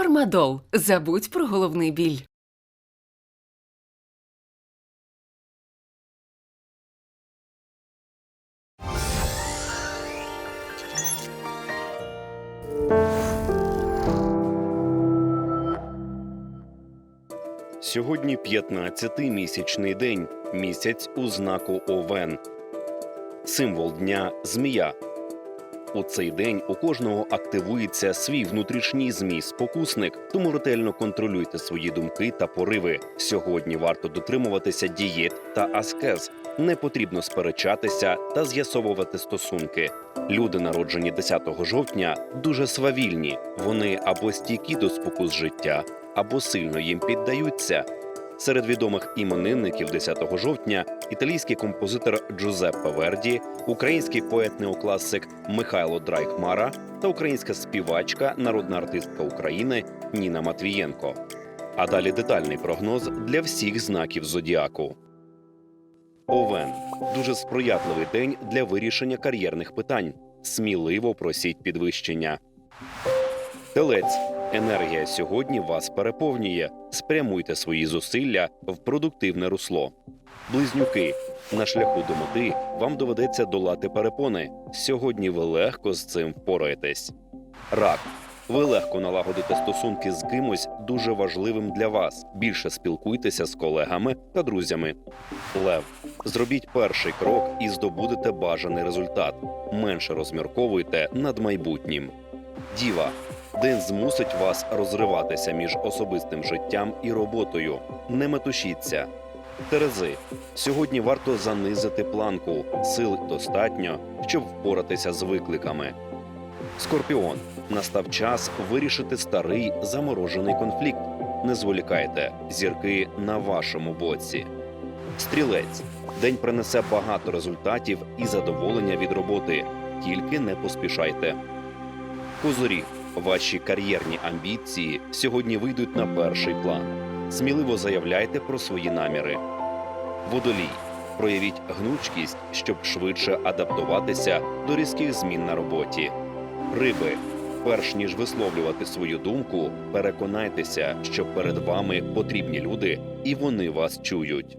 Фармадол. Забудь про головний біль. Сьогодні 15-й місячний день, місяць у знаку Овен. Символ дня змія. У цей день у кожного активується свій внутрішній змій спокусник, тому ретельно контролюйте свої думки та пориви. Сьогодні варто дотримуватися дієт та аскез. Не потрібно сперечатися та з'ясовувати стосунки. Люди, народжені 10 жовтня, дуже свавільні. Вони або стійкі до спокус життя, або сильно їм піддаються. Серед відомих іменинників 10 жовтня італійський композитор Джузеппе Верді, український поет-неокласик Михайло Драйхмара та українська співачка, народна артистка України Ніна Матвієнко. А далі детальний прогноз для всіх знаків зодіаку. Овен дуже сприятливий день для вирішення кар'єрних питань. Сміливо просіть підвищення. Телець енергія сьогодні вас переповнює. Спрямуйте свої зусилля в продуктивне русло. Близнюки на шляху до мети вам доведеться долати перепони. Сьогодні ви легко з цим впораєтесь. Рак. Ви легко налагодите стосунки з кимось дуже важливим для вас. Більше спілкуйтеся з колегами та друзями. Лев. Зробіть перший крок і здобудете бажаний результат. Менше розмірковуйте над майбутнім. Діва. День змусить вас розриватися між особистим життям і роботою. Не метушіться. Терези. Сьогодні варто занизити планку. Сил достатньо, щоб впоратися з викликами. Скорпіон. Настав час вирішити старий заморожений конфлікт. Не зволікайте, зірки на вашому боці. Стрілець. День принесе багато результатів і задоволення від роботи. Тільки не поспішайте. Козоріг. Ваші кар'єрні амбіції сьогодні вийдуть на перший план. Сміливо заявляйте про свої наміри. Водолій. Проявіть гнучкість, щоб швидше адаптуватися до різких змін на роботі. Риби. Перш ніж висловлювати свою думку, переконайтеся, що перед вами потрібні люди, і вони вас чують.